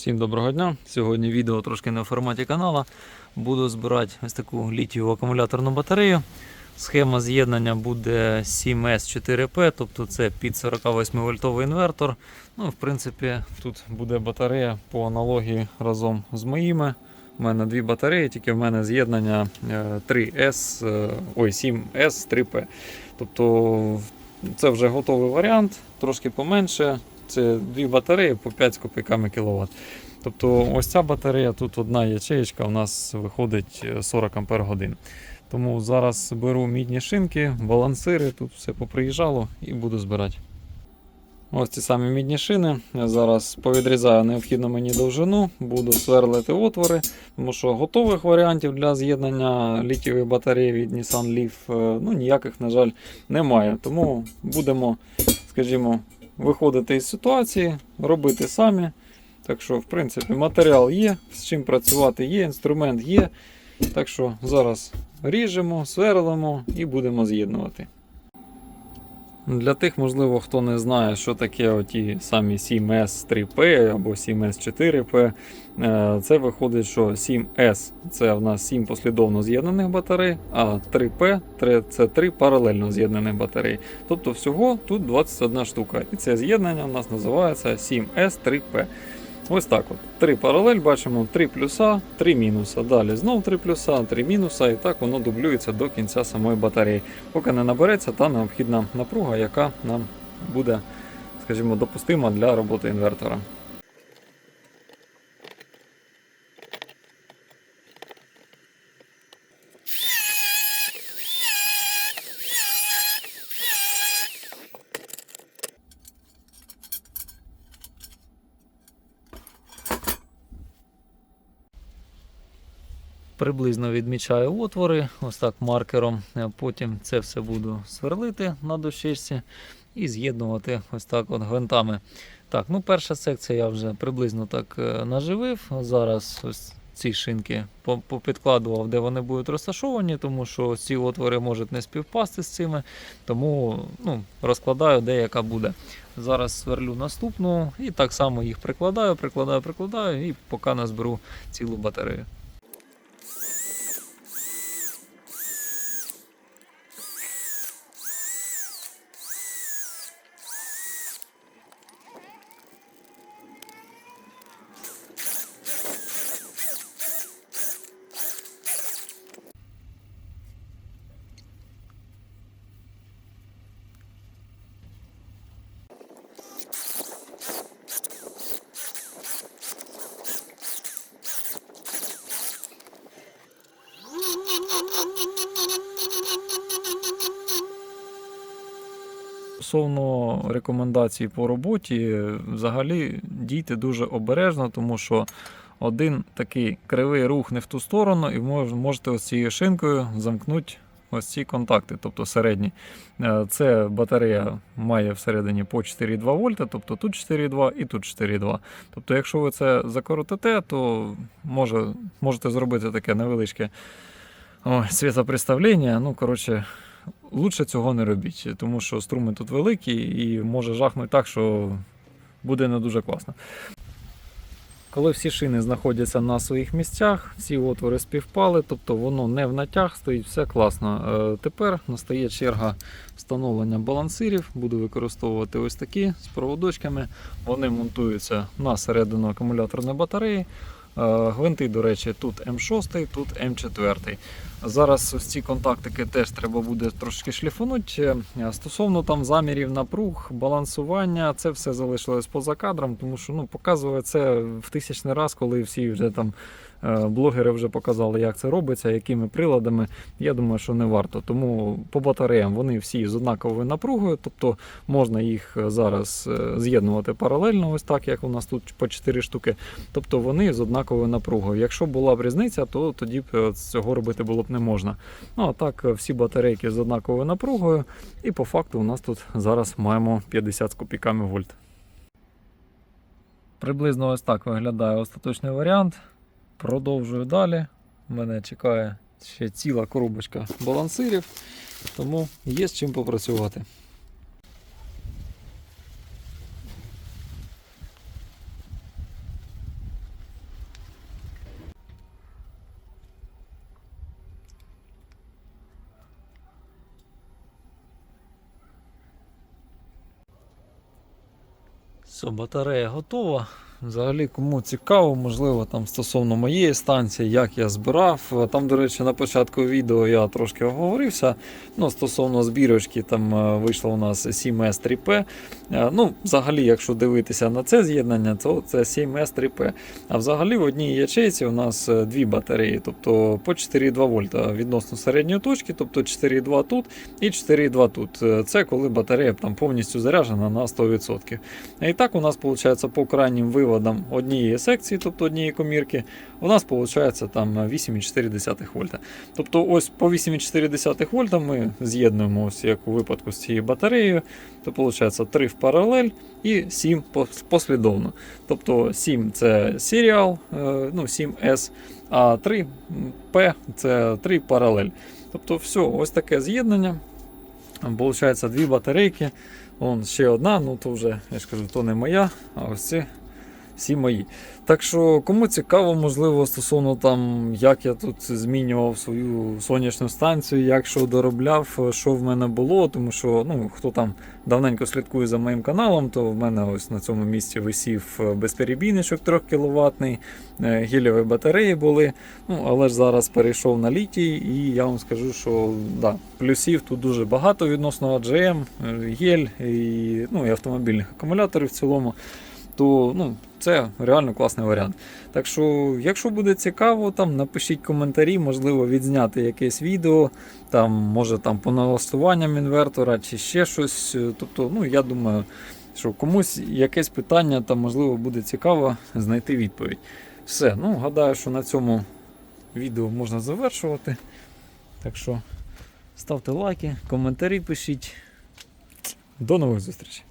Всім доброго дня. Сьогодні відео трошки не в форматі канала. Буду збирати ось таку літієву акумуляторну батарею. Схема з'єднання буде 7S4P, тобто це під 48 вольтовий інвертор. Ну, в принципі, тут буде батарея по аналогії разом з моїми. У мене дві батареї, тільки в мене з'єднання е, 3S, е, ой, 7S 3P. Тобто це вже готовий варіант, трошки поменше. Це дві батареї по 5 з копійками кВт. Тобто ось ця батарея, тут одна ячеєчка у нас виходить е, 40 Ампер годин. Тому зараз беру мідні шинки, балансири, тут все поприїжджало і буду збирати. Ось ці самі мідні шини. Я зараз повідрізаю необхідну мені довжину, буду сверлити отвори, тому що готових варіантів для з'єднання літієвої батареї від Nissan Leaf е, ну, ніяких, на жаль, немає. Тому будемо, скажімо, виходити із ситуації, робити самі. Так що, в принципі, матеріал є, з чим працювати є, інструмент є. Так що зараз ріжемо, сверлимо і будемо з'єднувати. Для тих, можливо, хто не знає, що таке оті самі 7S 3P або 7S 4P, е, це виходить, що 7S це в нас 7 послідовно з'єднаних батарей, а 3P це 3 паралельно з'єднаних батарей. Тобто всього тут 21 штука. І це з'єднання у нас називається 7S 3P. Ось так от. Три паралель бачимо, три плюса, три мінуса. Далі знов три плюса, три мінуса, і так воно дублюється до кінця самої батареї, поки не набереться та необхідна напруга, яка нам буде, скажімо, допустима для роботи інвертора. Приблизно відмічаю отвори, ось так маркером. Потім це все буду сверлити на дощечці і з'єднувати ось так от гвинтами. Так, ну перша секція я вже приблизно так е, наживив. Зараз ось ці шинки попідкладував, де вони будуть розташовані, тому що ці отвори можуть не співпасти з цими. Тому ну, розкладаю, де яка буде. Зараз сверлю наступну і так само їх прикладаю, прикладаю, прикладаю, і поки назберу цілу батарею. Стосовно рекомендацій по роботі, взагалі дійте дуже обережно, тому що один такий кривий рух не в ту сторону, і можете ось цією шинкою замкнути ось ці контакти, тобто середні. Е, Це батарея має всередині по 4,2 вольта, тобто тут 4,2 і тут 4,2. Тобто, якщо ви це закоротите, то може, можете зробити таке невеличке ой, світопредставлення. Ну, коротше, лучше цього не робіть, тому що струми тут великі і може жахнути так, що буде не дуже класно. Коли всі шини знаходяться на своїх місцях, всі отвори співпали, тобто воно не в натяг стоїть, все класно. Е, Тепер настає черга встановлення балансирів. Буду використовувати ось такі з проводочками. Вони монтуються на середину акумуляторної батареї. Е, Гвинти, до речі, тут М6, тут М4. Зараз ось ці контактики теж треба буде трошки шліфанути. Е, Стосовно там замірів напруг, балансування, це все залишилось поза кадром, тому що ну, показує це в тисячний раз, коли всі вже там блогери вже показали, як це робиться, якими приладами. Я думаю, що не варто. Тому по батареям вони всі з однаковою напругою, тобто можна їх е, зараз е, з'єднувати паралельно, ось так, як у нас тут по 4 штуки. Тобто вони з однаковою напругою. Якщо була б різниця, то тоді б е, цього робити було б не можна. Ну а так, е, всі батарейки з однаковою напругою, і по факту у нас тут зараз маємо 50 з копійками вольт. Приблизно ось так виглядає остаточний варіант. Продовжую далі. Мене чекає ще ціла коробочка балансирів, тому є з чим попрацювати. Все, батарея готова. Взагалі, кому цікаво, можливо, там стосовно моєї станції, як я збирав. Там, до речі, на початку відео я трошки оговорився. Ну, стосовно збірочки, там е, вийшло у нас 7S3P. Е, Ну, взагалі, якщо дивитися на це з'єднання, то це 7S3P. А взагалі в одній ячейці у нас е, дві батареї, тобто по 4,2 вольта відносно середньої точки, тобто 4,2 тут і 4,2 тут. Е, Це коли батарея там повністю заряджена на 100%. І так у нас виходить по крайнім виводам однієї секції, тобто однієї комірки, у нас виходить там 8,4 вольта. Тобто ось по 8,4 вольта ми з'єднуємо, ось як у випадку з цією батареєю, то виходить 3 в паралель і 7 послідовно. Тобто 7 це серіал, е, ну 7S, а 3 P це 3 паралель. Тобто все, ось таке з'єднання. Получається дві батарейки. Вон ще одна, ну то вже, я ж кажу, то не моя, а ось ці всі мої. Так що, кому цікаво, можливо, стосовно там, як я тут змінював свою сонячну станцію, як що доробляв, що в мене було, тому що ну, хто там давненько слідкує за моїм каналом, то в мене ось на цьому місці висів е, безперебійничок 3 кВт, гілєві батареї були. Ну, але ж зараз перейшов на літій, і я вам скажу, що да, плюсів тут дуже багато відносно AGM, е, гель і, ну, і автомобільних акумуляторів в цілому. То ну, це реально класний варіант. Так що, якщо буде цікаво, там напишіть коментарі, можливо, відзняти якесь відео, там, може там по налаштуванням інвертора чи ще щось. Тобто, ну, я думаю, що комусь якесь питання там, можливо, буде цікаво знайти відповідь. Все, ну, гадаю, що на цьому відео можна завершувати. Так що ставте лайки, коментарі пишіть. До нових зустрічей!